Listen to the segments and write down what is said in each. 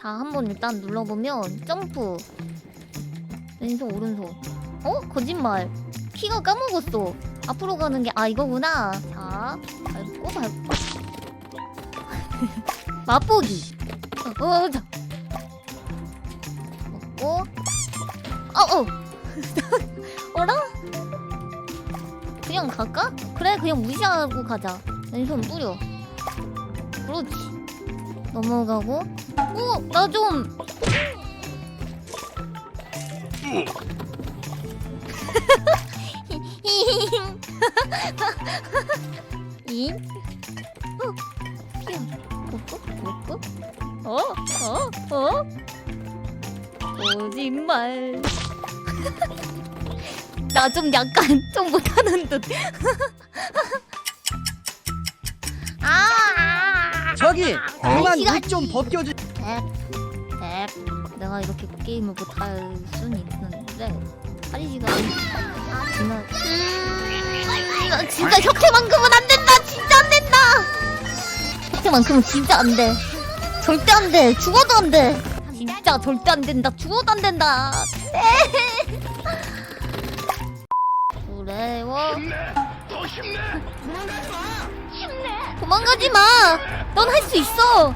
자, 한번 일단 눌러보면 점프. 왼손 오른손. 어? 거짓말. 키가 까먹었어. 앞으로 가는 게 아 이거구나. 자, 밟고 밟고. 맛보기. 어, 어, 자. 먹고. 어, 어. 어라? 그냥 갈까? 그래, 그냥 무시하고 가자. 왼손 뿌려. 그렇지. 넘어가고. 오, 나 좀. 인. 어, 먹고. 어, 어, 어. 거짓말. 나 좀 약간 좀 못하는 듯. 아. 저기 그만 시간이. 옷좀 벗겨주. 뎁, 뎁. 내가 이렇게 게임을 못할 순 있는데 한 시간 지나. 나 진짜 혁태만큼은 안 된다. 진짜 안 된다. 혁태만큼은 진짜 안 돼. 절대 안 돼. 죽어도 안 돼. 진짜 절대 안 된다. 죽어도 안 된다. 네. 그래요. 도망가지 마. 넌 할 수 있어.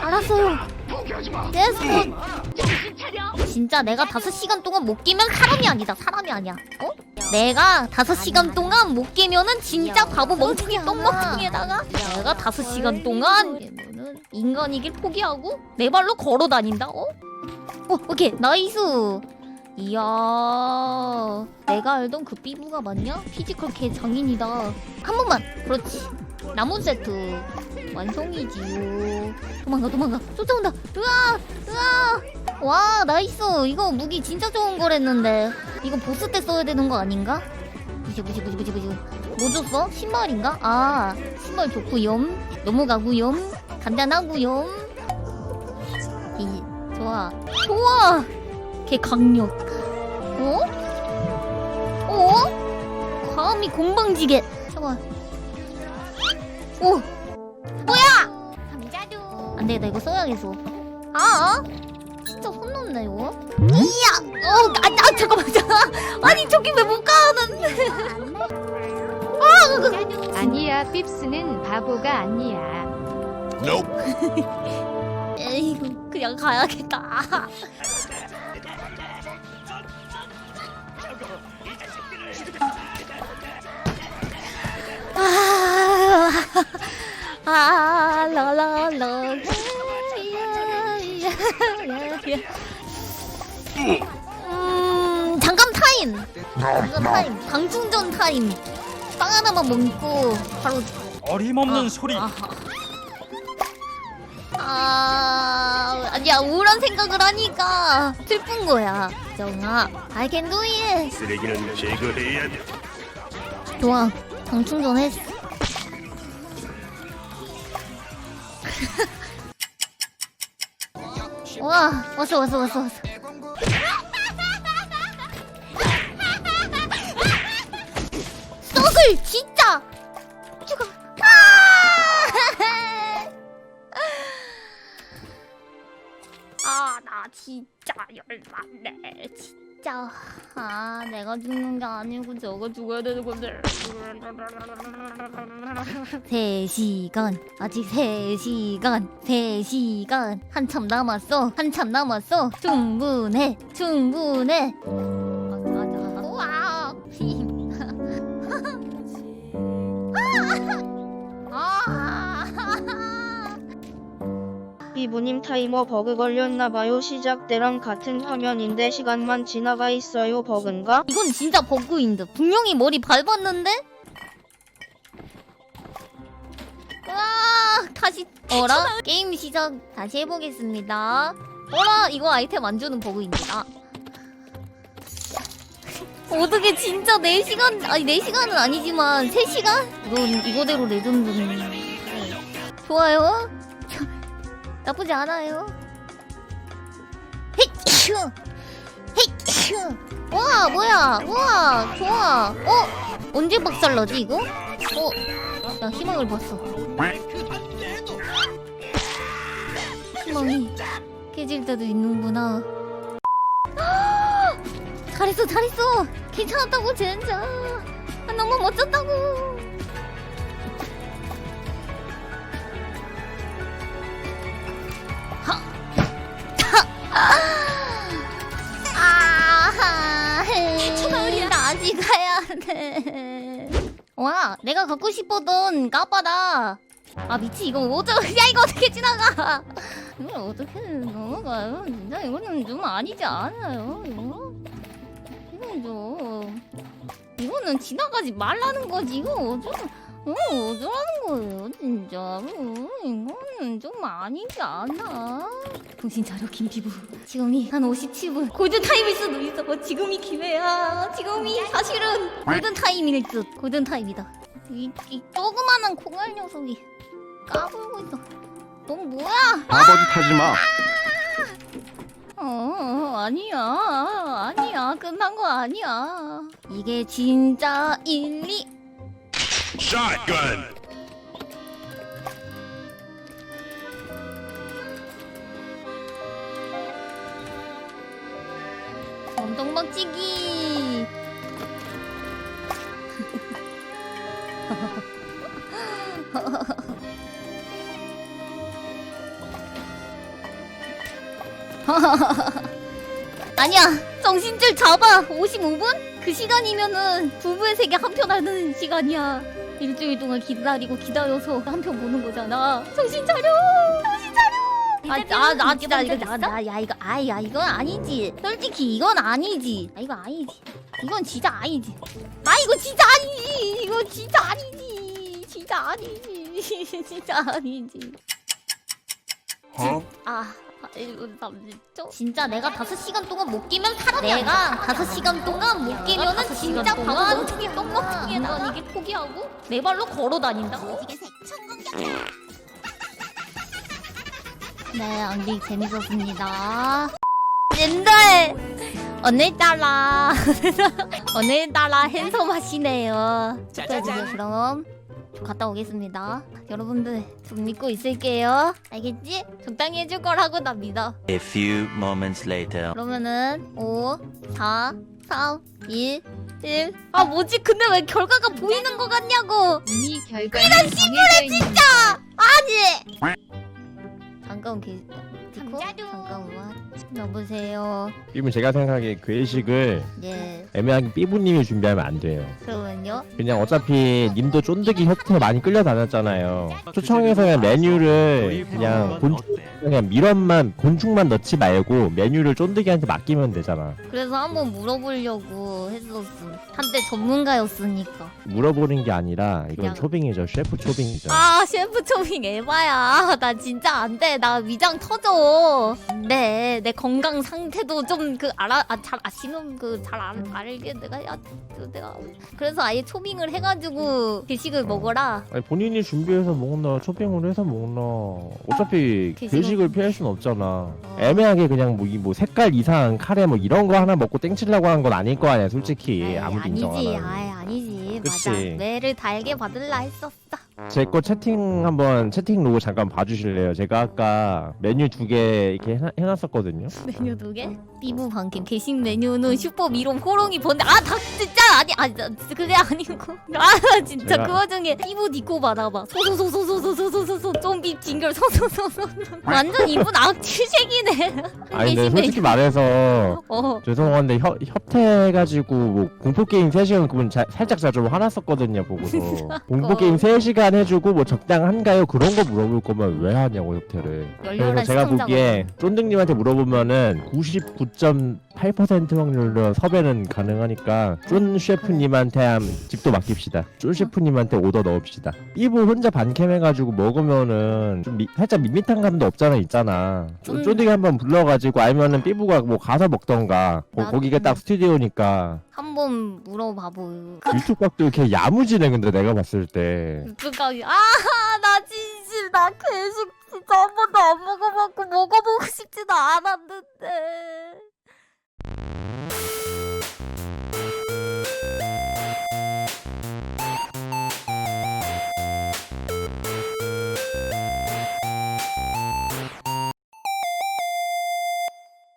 알았어요. 예스. 진짜 내가 다섯 시간 동안 못 깨면 사람이 아니다. 사람이 아니야. 어? 내가 다섯 시간 동안 못 깨면은 진짜 바보 멍청이 똥멍청이에다가 내가 다섯 시간 동안 인간이길 포기하고 내 발로 걸어 다닌다. 어? 어, 오케이. 나이스. 이야. 내가 알던 그 삐부가 맞냐? 피지컬 개 장인이다. 한 번만. 그렇지. 나무 세트 완성이지요. 도망가 도망가 쫓아온다. 으아 으아. 와 나이스. 이거 무기 진짜 좋은 거랬는데 이거 보스 때 써야 되는 거 아닌가? 부시 부시 부시 부시 부시. 뭐 줬어? 신발인가? 아 신발 좋구염. 넘어가구염. 간단하구염. 이 좋아 좋아. 개 강력. 어? 어? 과음이 공방지게. 잠깐. 오! 뭐야! 감자도. 안 되겠다, 이거 써야겠어. 아! 진짜 손 놓네, 이거. 이야! 어, 아, 아, 잠깐만, 잠깐만. 아니, 저기 왜 못 가는. 아니야, 핍스는 바보가 아니야. 에이구, 그냥 가야겠다. 라라라. 음, 잠깐 타임. 잠깐 타임. 강충전 타임. 빵 하나만 먹고 바로 어림없는 아, 소리. 아하. 아, 아니야 우울한 생각을 하니까 슬픈 거야. 정아, I can do it. 쓰레기는 제거해야 돼. 좋아, 장충전 했어. 와, 왔어, 왔어, 왔어, 왔어. 썩을 진짜 죽어. 아, 나 진짜 열받네. 진짜. 아, 내가 죽는 게 아니고 저거 죽어야 되는 건데. 3시간. 아직 3시간. 3시간. 한참 남았어. 한참 남았어. 충분해. 충분해. 이브님 타이머 버그 걸렸나봐요. 시작 때랑 같은 화면인데 시간만 지나가 있어요. 버그인가? 이건 진짜 버그인 듯. 분명히 머리 밟았는데? 와, 다시 어라? 게임 시작 다시 해보겠습니다. 어라, 이거 아이템 안 주는 버그입니다. 어떻게 진짜 4시간, 아니 4시간은 아니지만 3시간? 이건 이거대로 레전드네. 좋아요. 나쁘지 않아요. 와 뭐야 와 좋아 어 언제 박살나지 이거 어 나 희망을 봤어 희망이 깨질 때도 있는구나. 잘했어, 잘했어. 괜찮았다고, 진짜. 아, 너무 멋졌다고. 아직 가야 돼. 와, 내가 갖고 싶었던 까빠다. 아 미치 이거 어쩌? 야 이거 어떻게 지나가? 이걸 어떻게 넘어가요? 진짜 이거는 좀 아니지 않아요? 이거? 이건 좀 이거는 지나가지 말라는 거지. 이거 어쩌? 어 어쩌라는 거예요, 진짜. 어, 이거는 좀 아니지 않아? 정신 차려 김피부. 지금이 한 57분. 골든 타임일 수도 있어. 지금이 기회야. 지금이 사실은 골든 타임일 듯. 골든 타임이다. 이, 이 조그마한 콩알 녀석이 까불고 있어. 넌 뭐야? 아버지 타지 마. 어, 어, 아니야. 아니야. 끝난 거 아니야. 이게 진짜 일리. 샷건. 엉덩박치기. 아니야 정신줄 잡아 55분? 그 시간이면은 부부의 세계 한편 하는 시간이야 일주일 동안 기다리고 기다려서 한 편 보는 거잖아. 정신 차려! 정신 차려! 아나 진짜 이거 나야 이거 아야 이건 아니지. 솔직히 이건 아니지. 아 이거 아니지. 이건 진짜 아니지. 아 이거 진짜 아니지. 이거 진짜 아니지. 진짜 아니지. 진짜 아니지. 어? 아, 1분 30초? 진짜 내가 5시간 동안 못 끼면 사람이 내가 5시간 동안 못 끼면은 진짜 방황통이 똥멍청이야 난 이게 포기하고 내 발로 걸어 다닌다고? 네, 안기 재밌었습니다. 님들! 오늘따라 오늘따라 핸섬 하시네요. 짜자잔. 그럼 좀 갔다 오겠습니다. 여러분들 좀 믿고 있을게요. 알겠지? 적당히 해줄 거라고 나 믿어. A few moments later. 그러면은 5, 4, 3, 2, 1. 아 뭐지? 근데 왜 결과가 보이는 거 같냐고? 이미 결과는 정해져 있는 아니! 잠깐 계 디코? 잠깐만. 여보세요. 삐분 제가 생각하기에 그 회식을 예. 애매하게 삐부님이 준비하면 안 돼요. 그러면요? 그냥 어차피 님도 쫀득이 협회 많이 끌려다녔잖아요. 초청해서 그냥 메뉴를 그냥 곤충 그냥 밀원만 곤충만 넣지 말고 메뉴를 쫀득이한테 맡기면 되잖아. 그래서 한번 물어보려고 했었음. 한때 전문가였으니까. 물어보는 게 아니라 이건 그냥- 초빙이죠. 셰프 초빙이죠. 아 셰프 초빙 에바야 나 진짜 안돼 나 위장 터져 네, 내 건강 상태도 좀 그 알아 아, 잘 아시는 그 잘 알게 내가 야그 내가 그래서 아예 초빙을 해가지고 괴식을 먹어라. 아니, 본인이 준비해서 먹나 초빙으로 해서 먹나. 어차피 괴식은- 괴식을 피할 순 없잖아. 애매하게 그냥 뭐 이뭐 색깔 이상한 카레 뭐 이런 거 하나 먹고 땡치려고 한건 아닐 거 아니야 솔직히. 아이, 아무도 인정 안 아니지. 하는 아이 아니지. 그치. 맞아. 뇌를 달게 받을라 했었어 제 거 채팅 한번 채팅 로고 잠깐 봐주실래요? 제가 아까 메뉴 두 개 이렇게 해놔, 해놨었거든요. 메뉴 두 개? 삐부 방캠 게식 메뉴는 슈퍼 미롬 호롱이 번데. 아다 진짜 아니 아니 나 그게 아니고. 아 진짜 제가- 그 와중에 삐부 니코 받아봐. 소소소소소소소소소 좀비 징결. 소소소소 완전 이분 악취색이네. 아니 근데 솔직히 말해서 어. 죄송한데 협, 협회해가지고 뭐 공포 게임 3시간 그분 자, 살짝 제가 좀 화났었거든요 보고서. 공포 게임 3시간 해주고 뭐 적당한가요? 그런 거 물어볼 거면 왜 하냐고 협회를. 그래서 열렬한 제가. 보기에 쫀득님한테 물어보면은 99.8% 확률로 섭외는 가능하니까 쫀 셰프님한테 한 집도 맡깁시다. 쫀 셰프님한테 오더 넣읍시다. 삐부 혼자 반캠 해가지고 먹으면은 좀 미- 살짝 밋밋한 감도 없잖아 있잖아. 쫀- 쫀득이 한번 불러가지고 아니면은 삐부가 뭐 가서 먹던가. 거- 나- 거기가 딱 스튜디오니까. 한번 물어봐보 유튜브 각도 이렇게 야무지네 근데 내가 봤을 때. 유 생각이. 아 나 진심 나 계속 진짜